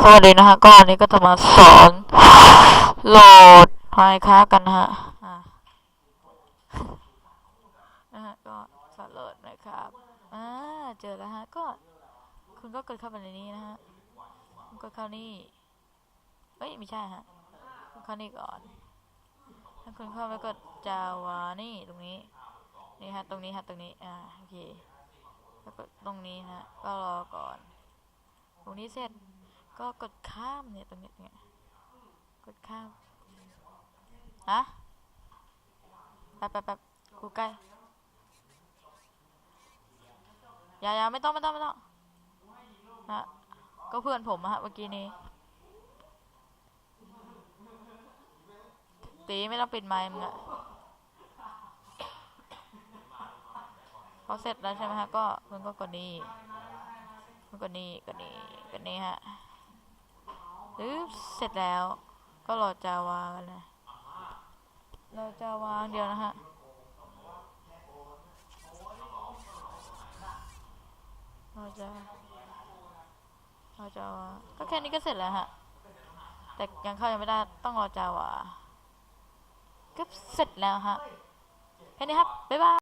สวัสดีนะฮะก็วันนี้ก็จะมาสอนโหลดไมค้ากันนะฮะอ่านะฮะก็สอนโหลดนะครับอ่าเจอแล้วฮะก็คุณก็กดเข้าไปในนี้นะฮะคุณกดเข้านี่เอ้ยไม่ใช่ฮะคุณเข้านี่ก่อนถ้าคุณเข้าแล้วกดจาวานี่ตรงนี้นี่ฮะตรงนี้ฮะตรงนี้อ่าโอเคแล้วก็ตรงนี้ฮะก็รอก่อน ตรงนี้เสร็จ ก็กดข้ามเนี่ยตรงเนี้ยตรงเนี้ยกดข้ามฮะแป๊บแป๊บแป๊บกูใกล้อย่าอย่าไม่ต้องไม่ต้องไม่ต้องนะก็เพื่อนผมอะฮะเมื่อกี้นี้ตีไม่ต้องปิดไมค์มึงอะพอเสร็จแล้วใช่ไหมฮะก็มึงก็กดนี่มึงกดนี่กดนี่กดนี่ฮะ หรือเสร็จแล้ว ก็รอจาวากันนะรอจาวาเดียวนะฮะรอจารอจาวาก็แค่นี้ก็เสร็จแล้วฮะ แต่ยังเข้ายังไม่ได้ต้องรอจาวาก็เสร็จแล้วฮะ แค่นี้ครับ บ๊ายบาย